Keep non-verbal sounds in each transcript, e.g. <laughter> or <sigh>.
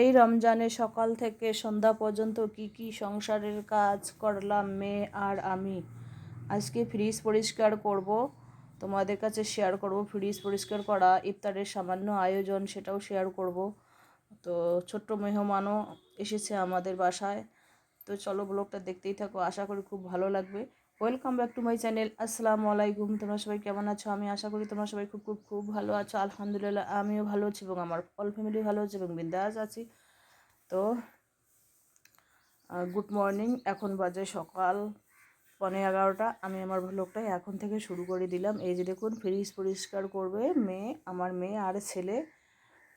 এই রমজানে সকাল থেকে সন্ধ্যা পর্যন্ত কি কি সংসারের কাজ করলাম মেয়ে আর আমি? আজকে ফ্রিজ পরিষ্কার করব। তোমাদের কাছে শেয়ার করব। ফ্রিজ পরিষ্কার করা, ইফতারের সামান্য আয়োজন সেটাও শেয়ার করব। তো ছোট্ট মেহমানও এসেছে আমাদের বাসায়। তো চলো ব্লগটা দেখতেই থাকো। আশা করি খুব ভালো লাগবে। Welcome back to my channel আসসালামু আলাইকুম তোমরা সবাই কেমন আছো? আমি আশা করি তোমরা সবাই খুব খুব খুব ভালো আছো। আলহামদুলিল্লাহ, আমিও ভালো আছি এবং আমার অল ফ্যামিলি ভালো আছে এবং বিন্দাস আছি। তো গুড মর্নিং এখন বাজে সকাল পনেরো এগারোটা। আমি আমার ব্লগটা এখন থেকে শুরু করে দিলাম। এই যে দেখুন ফ্রিজ পরিষ্কার করবে মেয়ে, আমার মেয়ে আর ছেলে।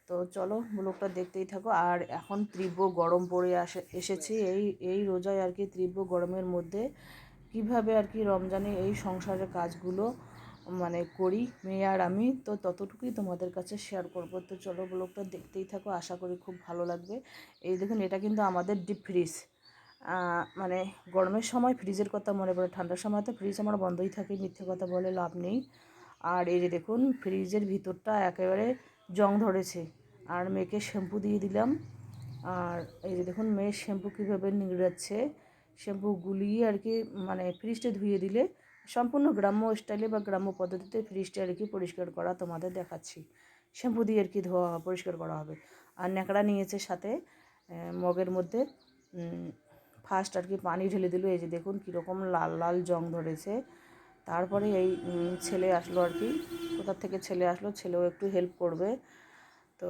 তো চলো ব্লগটা দেখতেই থাকো। আর এখন তীব্র গরম পড়ে আসে, এসেছি। এই এই রোজায় আর কি তীব্র গরমের মধ্যে কীভাবে আর কি রমজানে এই সংসারের কাজগুলো মানে করি, মেয়ে আর আমি, তো ততটুকুই তোমাদের কাছে শেয়ার করব। তো চলো ব্লগটা দেখতেই থাকো, আশা করি খুব ভালো লাগবে। এই দেখুন, এটা কিন্তু আমাদের ডিপ ফ্রিজ মানে গরমের সময় ফ্রিজের কথা মনে পড়ে, ঠান্ডার সময় তো ফ্রিজ আমার বন্ধই থাকে, মিথ্যে কথা বলে লাভ নেই। আর এই যে দেখুন ফ্রিজের ভিতরটা একেবারে জং ধরেছে। আর মেয়েকে শ্যাম্পু দিয়ে দিলাম। আর এই যে দেখুন, মেয়ের শ্যাম্পু কীভাবে নিগড়াচ্ছে শ্যাম্পু গুলিয়ে আর কি মানে ফ্রিজটা ধুয়ে দিলে সম্পূর্ণ গ্রাম্য স্টাইলে বা গ্রাম্য পদ্ধতিতে ফ্রিজটা আর কি পরিষ্কার করা তোমাদের দেখাচ্ছি। শ্যাম্পু দিয়ে আর কি ধোয়া, পরিষ্কার করা হবে। আর ন্যাকড়া নিয়েছে সাথে মগের মধ্যে ফার্স্ট আর কি পানি ঢেলে দিল। এই যে দেখুন কীরকম লাল লাল জং ধরেছে। তারপরে এই ছেলে আসলো আর কি, কোথার থেকে ছেলে আসলো, ছেলেও একটু হেল্প করবে। তো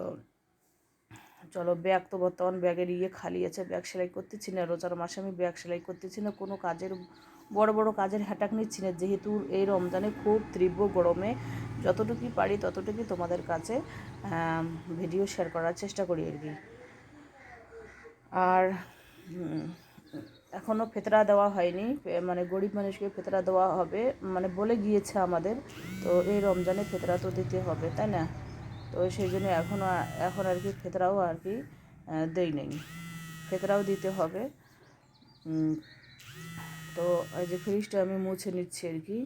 চলো ব্যাগ তো বর্তমান ব্যাগের ইয়ে খালি আছে, ব্যাগ সেলাই করতেছি না, রোজার মাসে আমি ব্যাগ সেলাই করতেছি না, কোনো কাজের, বড় বড় কাজের হ্যাটাক নিচ্ছি না। যেহেতু এই রমজানে খুব তীব্র গরমে যতটুকুই পারি ততটুকুই তোমাদের কাছে ভিডিও শেয়ার করার চেষ্টা করি আর কি। আর এখনও ফেতরা দেওয়া হয়নি মানে গরিব মানুষকে ফেতরা দেওয়া হবে মানে বলে গিয়েছে আমাদের, তো এই রমজানে ফেতরা তো দিতে হবে, তাই না? তো সেই জন্য এখনও এখন আর কি ফেতরাও আর কি দেই নেই। ফেতরাও দিতে হবে। তো এই যে ফ্রিজটা আমি মুছে নিচ্ছি আর কি।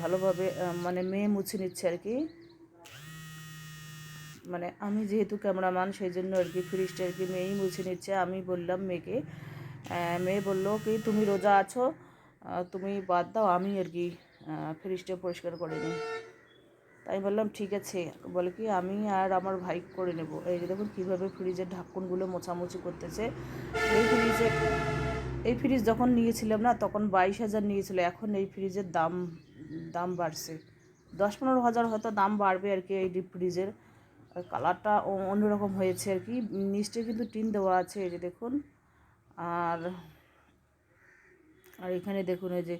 ভালোভাবে মানে মেয়ে মুছে নিচ্ছে আর কি। মানে আমি যেহেতু ক্যামেরাম্যান, সেই জন্য আর কি ফ্রিজটা আর কি মেয়েই মুছে নিচ্ছে। আমি বললাম মেয়েকে মেয়ে বলল, কি তুমি রোজা আছো? তুমি বাদ দাও, আমি আর কি ফ্রিজটা পরিষ্কার করে নিই। তাই বললাম, ঠিক আছে। বলে কি, আমি আর আমার ভাই করে নেব। এই যে দেখুন, কীভাবে ফ্রিজের ঢাকুনগুলো মোছামুছি করতেছে। এই ফ্রিজে, এই ফ্রিজ যখন নিয়েছিলাম না, তখন বাইশ হাজার নিয়েছিল। এখন এই ফ্রিজের দাম দাম বাড়ছে। দশ পনেরো হাজার হয়তো দাম বাড়বে আর কি এই ডিপ ফ্রিজের। কালারটা অন্যরকম হয়েছে আর কি। নিচে কিন্তু টিন দেওয়া আছে, এই যে দেখুন। আর আর এখানে দেখুন, এই যে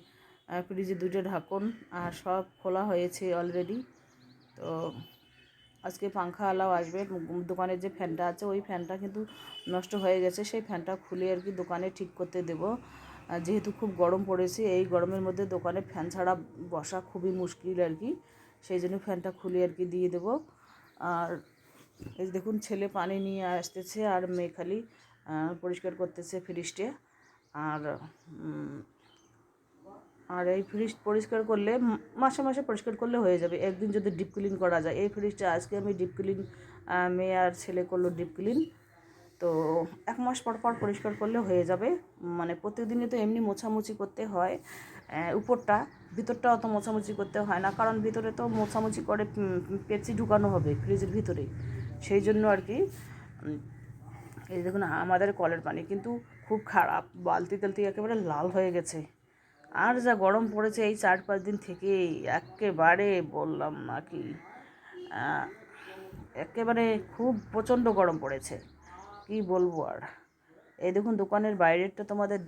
ফ্রিজে দুটো ঢাকন, আর সব খোলা হয়েছে অলরেডি। তো আজকে পাংখাওয়ালাও আসবে। দোকানের যে ফ্যানটা আছে, ওই ফ্যানটা কিন্তু নষ্ট হয়ে গেছে। সেই ফ্যানটা খুলে আর কি দোকানে ঠিক করতে দেব। যেহেতু খুব গরম পড়েছে, এই গরমের মধ্যে দোকানে ফ্যান ছাড়া বসা খুবই মুশকিল আর কি। সেই জন্য ফ্যানটা খুলে আর কি দিয়ে দেবো। আর এই দেখুন, ছেলে পানি নিয়ে আসতেছে আর মেয়ে খালি পরিষ্কার করতেছে ফ্রিজটা। আর আর এই ফ্রিজ পরিষ্কার করলে মাসে মাসে পরিষ্কার করলে হয়ে যাবে। একদিন যদি ডিপ ক্লিন করা যায়। এই ফ্রিজটা আজকে আমি ডিপ ক্লিন মেয়ে আর ছেলে করল ডিপ ক্লিন তো এক মাস পর পর পরিষ্কার করলে হয়ে যাবে। মানে প্রত্যেকদিনই তো এমনি মোছামুছি করতে হয় উপরটা। ভিতরটা অত মোছামুছি করতে হয় না। কারণ ভিতরে তো মোছামুছি করে পেঁচি ঢুকানো হবে ফ্রিজের ভিতরে সেই জন্য আর কি এই দেখুন আমাদের কলের পানি কিন্তু খুব খারাপ। বালতি তালতি একেবারে লাল হয়ে গেছে। আর যা গরম পড়েছে এই চার পাঁচ দিন থেকেই, একেবারে বললাম নাকি একেবারে খুব প্রচণ্ড গরম পড়েছে, কি বলব আর। এই দেখুন, দোকানের বাইরেরটা তোমাদের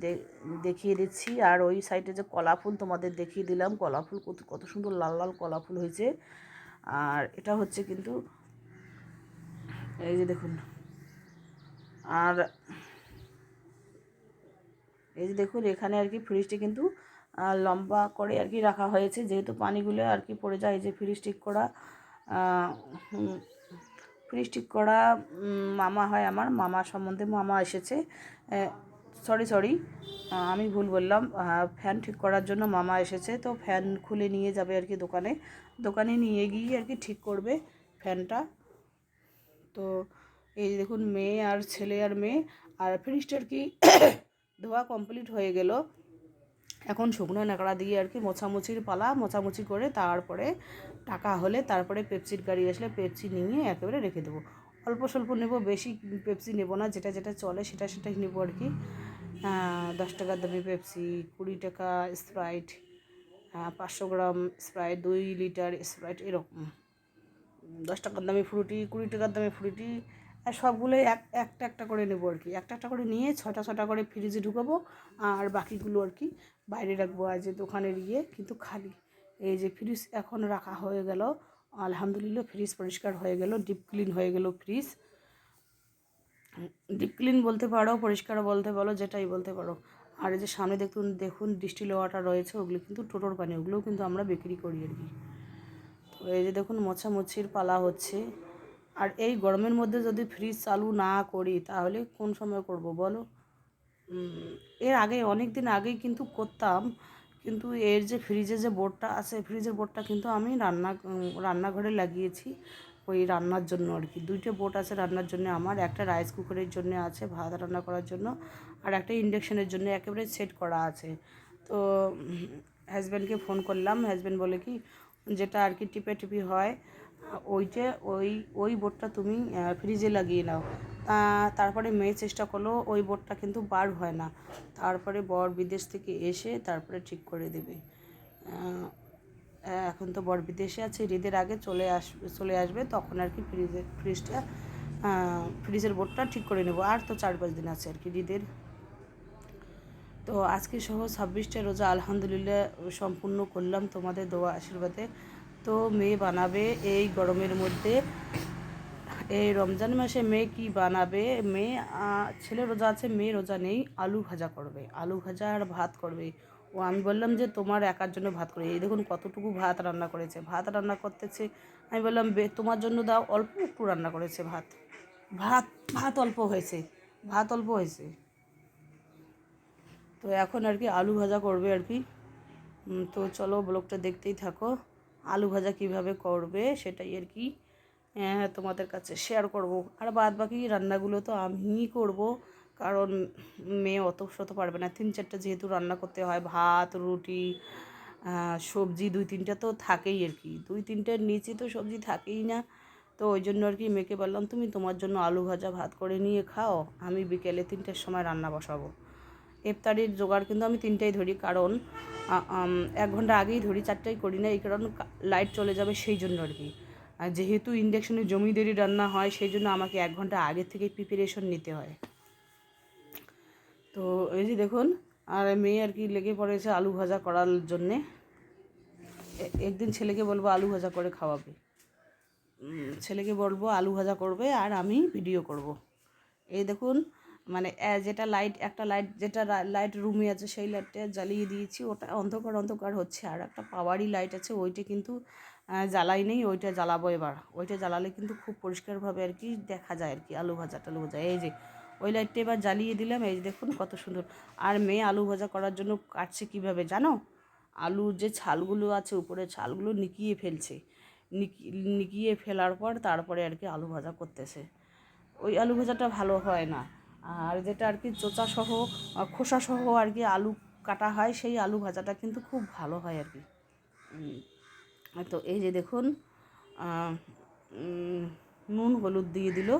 দেখিয়ে দিচ্ছি, আর ওই সাইডে যে কলা ফুল তোমাদের দেখিয়ে দিলাম, কলা ফুল কত কত সুন্দর লাল লাল কলা ফুল হয়েছে। আর এটা হচ্ছে কিন্তু, এই যে দেখুন, আর এই যে দেখুন, এখানে আর কি ফ্রিজটি কিন্তু লম্বা করে আর কি রাখা হয়েছে। যেহেতু পানিগুলো আর কি পড়ে যায় যে ফ্রিজ ঠিক করা ফ্রিজ ঠিক করা মামা হয় আমার, মামা সম্বন্ধে মামা এসেছে। সরি সরি আমি ভুল বললাম ফ্যান ঠিক করার জন্য মামা এসেছে, তো ফ্যান খুলে নিয়ে যাবে আর কি দোকানে। দোকানে নিয়ে গিয়ে আর কি ঠিক করবে ফ্যানটা তো এই দেখুন, মেয়ে আর ছেলে আর মেয়ে, আর ফ্রিজটা আর কি <coughs> ধোয়া কমপ্লিট হয়ে গেল। এখন শুকনো ন্যাকড়া দিয়ে আর কি মোছামুছির পালা, মোছামুছি করে তারপরে টাকা হলে তারপরে পেপসির গাড়ি আসলে পেপসি নিয়ে একেবারে রেখে দেবো। অল্প স্বল্প নেব, বেশি পেপসি নেব না, যেটা যেটা চলে সেটা সেটাই নেব আর কি। দশ টাকার দামি পেপসি কুড়ি টাকা স্প্রাইট পাঁচশো গ্রাম স্প্রাইট দুই লিটার স্প্রাইট এরকম। দশ টাকার দামি ফ্রুটি কুড়ি টাকার দামি ফ্রুটি আর সবগুলোই এক, একটা একটা করে নেব আর কি। একটা একটা করে নিয়ে ছটা ছটা করে ফ্রিজে ঢুকাবো আর বাকিগুলো আর কি বাইরে রাখব আজ দোকানে গিয়ে কিন্তু খালি। এই যে ফ্রিজ এখন রাখা হয়ে গেল, আলহামদুলিল্লাহ ফ্রিজ পরিষ্কার হয়ে গেল ডিপ ক্লিন হয়ে গেল ফ্রিজ ডিপ ক্লিন বলতে পারো পরিষ্কার বলতে পারো, যেটাই বলতে পারো। আর এই যে সামনে দেখুন দেখুন ডিস্টিল ওয়াটার রয়েছে, ওগুলো কিন্তু টোটোর পানি, ওগুলোও কিন্তু আমরা বিক্রি করি আর কি। তো এই যে দেখুন মোছামুছির পালা হচ্ছে। আর এই গরমের মধ্যে যদি ফ্রিজ চালু না করি, তাহলে কোন সময় করব বলো? এর আগে, অনেক দিন আগেই কিন্তু করতাম, কিন্তু এর যে ফ্রিজে যে বোর্ডটা আছে ফ্রিজের বোর্ডটা কিন্তু আমি রান্না রান্নাঘরে লাগিয়েছি, ওই রান্নার জন্য আর কি। দুইটা বোর্ড আছে রান্নার জন্য আমার, একটা রাইস কুকারের জন্য আছে ভাত রান্না করার জন্য, আর একটা ইন্ডাকশনের জন্য একেবারে সেট করা আছে। তো হাজব্যান্ডকে ফোন করলাম হাজব্যান্ড বলে কি, যেটা আর কি টিপে টিপি হয় ওইটা ওই ওই বোর্ডটা তুমি ফ্রিজে লাগিয়ে নাও। তারপরে মেয়ে চেষ্টা করল, ওই বোর্ডটা কিন্তু বার হয় না। তারপরে বর বিদেশ থেকে এসে তারপরে ঠিক করে দেবে। এখন তো বর বিদেশে আছে, ঈদের আগে চলে আসবে চলে আসবে, তখন আর কি ফ্রিজের ফ্রিজটা ফ্রিজের বোর্ডটা ঠিক করে নেব। আর তো চার পাঁচ দিন আছে আর কি ঈদের। তো আজকে সহ ছাব্বিশটা রোজা আলহামদুলিল্লাহ সম্পূর্ণ করলাম। তোমাদের দোয়া আশীর্বাদে তো মেয়ে বানাবে এই গরমের মধ্যে। এই রমজান মাসে মেয়ে কি বানাবে? মেয়ে ছেলে রোজা আছে, মেয়ে রোজা নেই, আলু ভাজা করবে। আলু ভাজা আর ভাত করবে। ও, আমি বললাম যে তোমার একার জন্য ভাত করে এই দেখুন কতটুকু ভাত রান্না করেছে। ভাত রান্না করতেছে, আমি বললাম, বে, তোমার জন্য দাও অল্প একটু রান্না করেছে ভাত। ভাত ভাত অল্প হয়েছে, ভাত অল্প হয়েছে। তো এখন আর কি আলু ভাজা করবে আর কি। তো চলো ব্লগটা দেখতেই থাকো। আলু ভাজা কীভাবে করবে সেটাই আর কি আহ, তোমাদের কাছে শেয়ার করব। আর বাদ বাকি রান্নাগুলো তো আমিই করব কারণ মেয়ে অত শত পারবে না। তিন চারটা যেহেতু রান্না করতে হয় ভাত রুটি সবজি দুই তিনটা তো থাকেই আর কি। দুই তিনটার নিচে তো সবজি থাকেই না তো ওই জন্য আর কি মেয়েকে বললাম তুমি তোমার জন্য আলু ভাজা ভাত করে নিয়ে খাও আমি বিকেলে তিনটের সময় রান্না বসাবো। ইফতারির জোগাড় কিন্তু আমি তিনটাই ধরি, কারণ এক ঘণ্টা আগেই ধরি, চারটাই করি না, এই কারণ লাইট চলে যাবে সেই জন্য আর কি। আর যেহেতু ইন্ডাকশনে জমিদেরই রান্না হয়, সেই জন্য আমাকে এক ঘণ্টা আগে থেকেই প্রিপারেশন নিতে হয়। তো এই যে দেখুন, আর মেয়ে আর কি লেগে পড়েছে আলু ভাজা করার জন্যে। একদিন ছেলেকে বলব আলু ভাজা করে খাওয়াবে। ছেলেকে বলব আলু ভাজা করবে আর আমি ভিডিও করব। এই দেখুন মানে যেটা লাইট একটা লাইট যেটা লাইট রুমে আছে, সেই লাইটটা জ্বালিয়ে দিয়েছি। ওটা অন্ধকার অন্ধকার হচ্ছে। আর একটা পাওয়ারই লাইট আছে, ওইটা কিন্তু জ্বালাই নেই, ওইটা জ্বালাবো এবার। ওইটা জ্বালালে কিন্তু খুব পরিষ্কারভাবে আর কি দেখা যায় আর কি, আলু ভাজা টালু ভাজা। এই যে, ওই লাইটটা এবার জ্বালিয়ে দিলাম, এই দেখুন কত সুন্দর। আর মেয়ে আলু ভাজা করার জন্য কাটছে কীভাবে জানো? আলুর যে ছালগুলো আছে উপরে ছালগুলো নিকিয়ে ফেলছে। নিকি- নিকিয়ে ফেলার পর তারপরে আর কি আলু ভাজা করতেছে। ওই আলু ভাজাটা ভালো হয় না। আর যেটা আর কি চোচা সহ খোসা সহ আর কি আলু কাটা হয়, সেই আলু ভাজাটা কিন্তু খুব ভালো হয় আর কি। তো এই যে দেখুন নুন হলুদ দিয়ে দিল।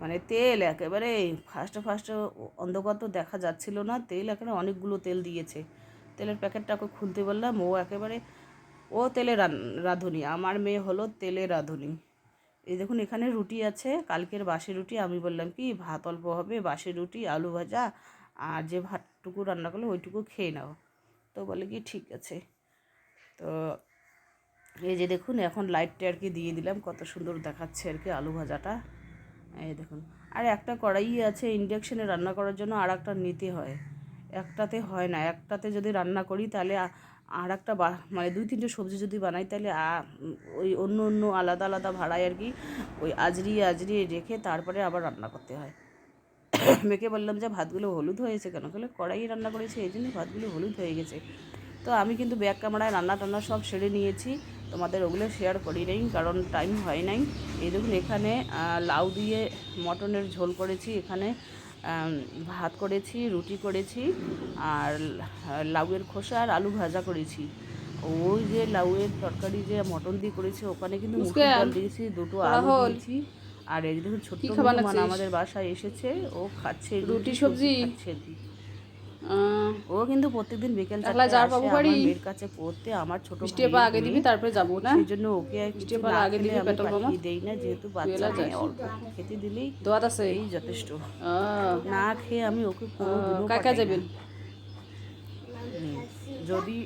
মানে তেল একেবারে, ফার্স্টে ফার্স্টে অন্ধকার তো দেখা যাচ্ছিল না, তেল একেবারে অনেকগুলো তেল দিয়েছে। তেলের প্যাকেটটাকে খুলতে বললাম, ও একেবারে, ও তেলে রাঁধুনি, আমার মেয়ে হলো তেলে রাঁধুনি। এই দেখুন, এখানে রুটি আছে। কালকের বাসি রুটি, আমি বললাম কি, ভাত অল্প হবে, বাসি রুটি, আলু ভাজা, আর যে ভাতটুকু রান্না করল ওইটুকু খেয়ে নাও। তো বলে কি, ঠিক আছে। তো এই যে দেখুন, এখন লাইটটা আর কি দিয়ে দিলাম, কত সুন্দর দেখাচ্ছে আর কি আলু ভাজাটা। এই দেখুন, আর একটা কড়াই আছে ইন্ডাকশানে রান্না করার জন্য আর একটা নিতে হয়। একটাতে হয় না, একটাতে যদি রান্না করি, তাহলে আর একটা মানে দুই তিনটে সবজি যদি বানাই, তাহলে ওই অন্য অন্য আলাদা আলাদা ভাড়ায় আর কি ওই আজরিয়ে আজরিয়ে রেখে তারপরে আবার রান্না করতে হয়। মেয়েকে বললাম যে, ভাতগুলো হলুদ হয়েছে কেন? বলে, কড়াই রান্না করেছি, এই জন্য ভাতগুলো হলুদ হয়ে গেছে। তো আমি কিন্তু ব্যাক ক্যামেরায় রান্না টান্না সব সেরে নিয়েছি। তোমাদের ওগুলো শেয়ার করি নাই, কারণ টাইম হয় নাই। এই দেখুন, এখানে লাউ দিয়ে মটনের ঝোল করেছি। এখানে ভাত করেছি রুটি করেছি আর লাউয়ের খোসা আর আলু ভাজা করেছি। ওই যে লাউয়ের তরকারি যে মটন দিয়ে করেছি ওখানে কিন্তু মুসুর ডাল দিয়েছি দুটো আলু দিয়েছি। আর এই যে দেখুন ছোট্ট আমাদের বাসায় এসেছে ও খাচ্ছে রুটি সবজি খাচ্ছে। ও কিন্তু প্রত্যেকদিন বিকেল একলা যার চারটে আসে আমার মেয়ের কাছে পড়তে আমার ছোট বৃষ্টি পা আগে দিবি তারপরে যাব না? সেই জন্য ওকে না আগে দিবি আমি পেট্রোল পাঠিয়ে দেই না যেহেতু বাচ্চা মেয়ে অল্প খেতে দিলেই দোয়াত আছে এই। যথেষ্ট। না খেয়ে আমি ওকে কাকা যাবেন? যদি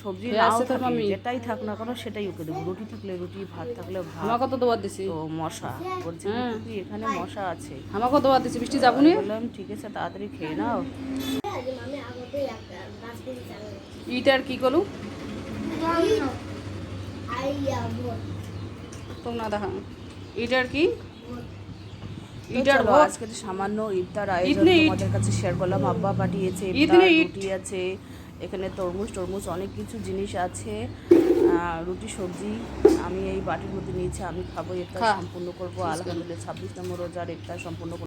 সবজি হে নাও থাকে যেটাই থাক না কেন সেটাই ওকে দেবো। রুটি থাকলে রুটি ভাত থাকলে ভাত। আমার কত দোয়াত দিছি। ও মশা বলছে কি এখানে মশা আছে। আমার কত দোয়াত দিছি বৃষ্টি যাব বললাম ঠিক আছে তাড়াতাড়ি খেয়ে নাও। ইটার কি করলু তো না দেখা ইটার কি? ইটার আজকে তো সামান্য ইফতার আয়োজন তোমাদের কাছে শেয়ার করলাম। আব্বা পাঠিয়েছে ইফতার আছে এখানে তরমুজ টরমুজ অনেক কিছু জিনিস আছে। আহ, রুটি সবজি আমি এই বাটির মধ্যে নিয়েছি আমি খাব ইফতার খা। সম্পূর্ণ করব। আলহামদুলিল্লাহ ছাব্বিশ নম্বর রোজার ইফতার সম্পূর্ণ।